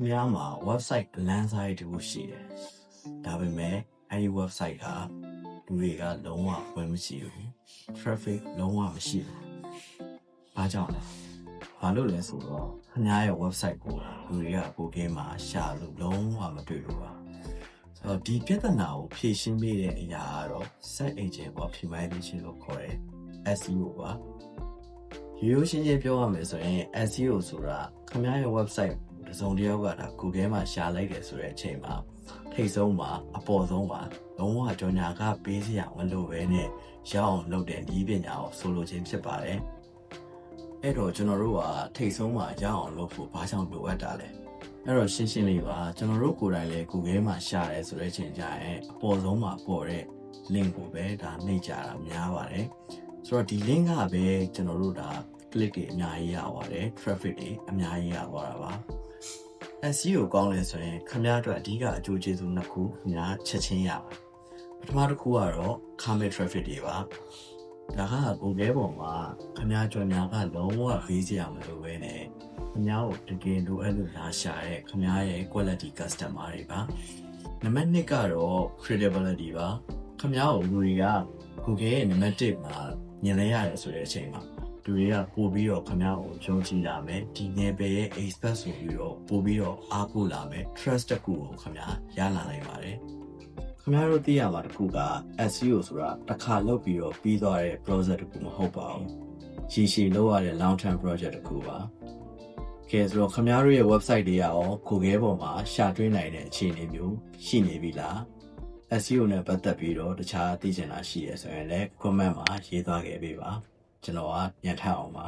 ခင်ဗျားမှာ website အလန်းစားတူရှိတယ်ဒါပေမဲ့အဲဒီ website ကလူတွေကလုံးဝဝင်မရှိဘူး traffic လုံးဝမရှိဘူးဘာကြောင့်လဲဘာလို့လဲဆိုတော့ခင်ဗျားရဲ့ website ကိုလူတွေက Google မှာရှာလို့လုံးဝမတွေ့ဘူးပါဆိုတော့ဒီပြဿနာကိုဖြေရှင်းပေးတဲ့အရာကတော့ search engine optimization လို့ခေါ်တယ် SEO ပါရိုးရိုးရှင်းရှင်းပြောရမယ်ဆိုရင် SEO ဆိုတာခင်ဗျားရဲ့ website တစ်စုံတစ်ယောက်ကဒါ Google မှာရှာလိုက်တယ်ဆိုတဲ့အချိန်မှာထိတ်ဆုံးမှာအပေါ်ဆုံးမှာလုံးဝကြော်ညာကပေးစရာမလိုပဲနဲ့ရအောင်လုပ်တဲ့ဒီပညာကိုဆိုလိုခြင်းဖြစ်ပါတယ်အဲ့တော့ကျွန်တော်တို့ကထိတ်ဆုံးမှာရအောင်လုပ်ဖို့ဘာကြောင့်လိုအပ်တာလဲအဲ့တော့ရှင်းရှင်းလေးပါကျွန်တော်တို့ကိုယ်တိုင်လည်း Google မှာရှာတယ်ဆိုတဲ့အချိန်ကျရင်အပေါ်ဆုံးမှာပေါ်တဲ့ link ကိုပဲဒါနှိပ်ကြတာများပါတယ်ဆိုတော့ဒီ link ကပဲကျွန်တော်တို့ဒါ click တွေအများကြီးရပါတယ် traffic တွေအများကြီးရသွားတာပါ SEO ကောင်းလဲဆိုရင်ခင်ဗျားအတွက်အဓိကအကျိုးကျေးဇူးနှစ်ခုခင်ဗျားချက်ချင်းရပါပထမတစ်ခုကတော့ comment traffic တွေပါဒါက Google ပေါ်မှာခင်ဗျားကြော်ညာကလုံးဝဖေးစရာမလိုပဲနဲ့ခင်ဗျားကိုတကယ်လိုအပ်လို့လာရှာတဲ့ခင်ဗျားရဲ့ quality customer တွေပါနံပါတ်2ကတော့ credibility ပါခင်ဗျားကိုလူတွေက Google ရဲ့နံပါတ်1မှာမြင်လဲရတယ်ဆိုတဲ့အချိန်မှာ လူတွေကပို့ပြီးတော့ခင်ဗျားကိုယုံကြည်လာမယ်ဒီနယ်ပယ်ရဲ့ expert ဆိုပြီးတော့ပို့ပြီးတော့အားကိုးလာမယ် trust တစ်ခုကိုခင်ဗျားရလာနိုင်ပါတယ်ခင်ဗျားတို့သိရမှာတစ်ခုက SEO ဆိုတာတစ်ခါလုပ်ပြီးတော့ပြီးသွားတဲ့ project တစ်ခုမဟုတ်ပါဘူးရှည်ရှည်လုပ်ရတဲ့ long term project တစ်ခုပါကဲဆိုတော့ခင်ဗျားတို့ရဲ့ website တွေကရော Google ပေါ်မှာရှာတွေ့နိုင်တဲ့အခြေအနေမျိုးရှိနေပြီလား SEO နဲ့ပတ်သက်ပြီးတော့တခြားသိချင်တာရှိရဆိုရင်လည်း comment မှာရေးသွားခဲ့ပေးပါ ကျွန်တော်ကညံထအောင်ပါ